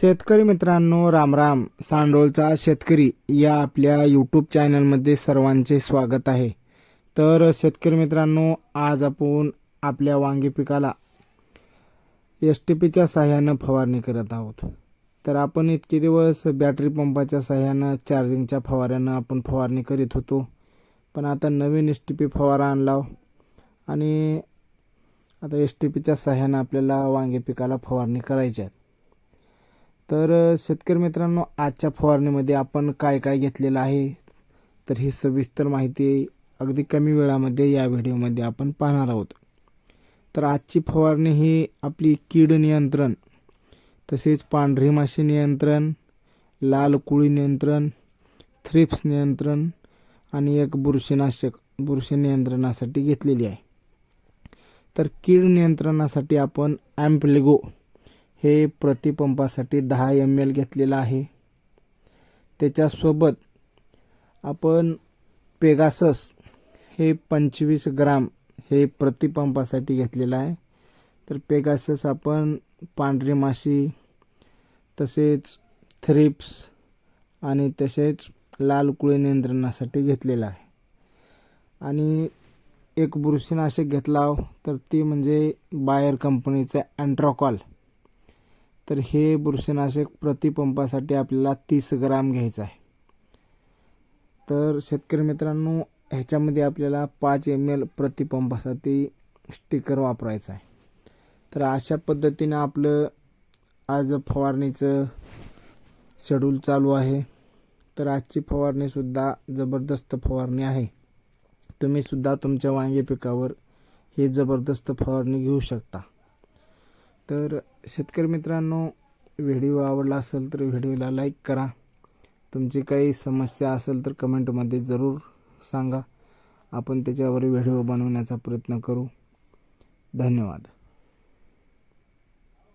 शेतकरी मित्रांनो रामराम सांडोळचा शेतकरी या आपल्या यूट्यूब चॅनलमध्ये सर्वांचे स्वागत आहे. तर शेतकरी मित्रांनो आज आपण आपल्या वांगी पिकाला एस टी पीच्या सहाय्यानं फवारणी करत आहोत. तर आपण इतके दिवस बॅटरी पंपाच्या सहाय्यानं चार्जिंगच्या फवाऱ्यानं आपण फवारणी करीत होतो. पण आता नवीन एस टी पी फवारा आणला हो. आणि आता एस टी पीच्या सहाय्यानं आपल्याला वांगी पिकाला फवारणी करायची आहे. तर शेतकरी मित्रांनो आजच्या फवारणीमध्ये आपण काय काय घेतलेलं आहे? तर ही सविस्तर माहिती अगदी कमी वेळामध्ये या व्हिडिओमध्ये आपण पाहणार आहोत. तर आजची फवारणी ही आपली कीड नियंत्रण तसेच पांढरी माशी नियंत्रण लाल कुळी नियंत्रण थ्रिप्स नियंत्रण आणि एक बुरशीनाशक बुरशी नियंत्रणासाठी घेतलेली आहे. तर कीड नियंत्रणासाठी आपण ॲम्प्लिगो हे प्रतिपंपासाठी दहा एम एल घेतलेलं आहे. त्याच्यासोबत आपण पेगासस हे पंचवीस ग्राम हे प्रतिपंपासाठी घेतलेलं आहे. तर पेगासस आपण पांढरी माशी तसेच थ्रिप्स आणि तसेच लाल कुळे नियंत्रणासाठी घेतलेलं आहे. आणि एक बुरशीनाशक घेतला तर ती म्हणजे बायर कंपनीचं अँट्रॉकॉल तर हे बुरशीनाशक प्रतिपंपासाठी आपल्याला तीस ग्राम घ्यायचं आहे. तर शेतकरी मित्रांनो ह्याच्यामध्ये आपल्याला पाच एम एल प्रतिपंपासाठी स्टिकर वापरायचं आहे. तर अशा पद्धतीनं आपलं आज फवारणीचं शेड्यूल चालू आहे. तर आजची फवारणीसुद्धा जबरदस्त फवारणी आहे. तुम्हीसुद्धा तुमच्या वांगे पिकावर ही जबरदस्त फवारणी घेऊ शकता. तर शेतकरी मित्रांनो व्हिडिओ आवडला असेल तर व्हिडिओला लाईक करा. तुमची काही समस्या असेल तर कमेंटमध्ये जरूर सांगा. आपण त्याच्यावर व्हिडिओ बनवण्याचा प्रयत्न करू. धन्यवाद.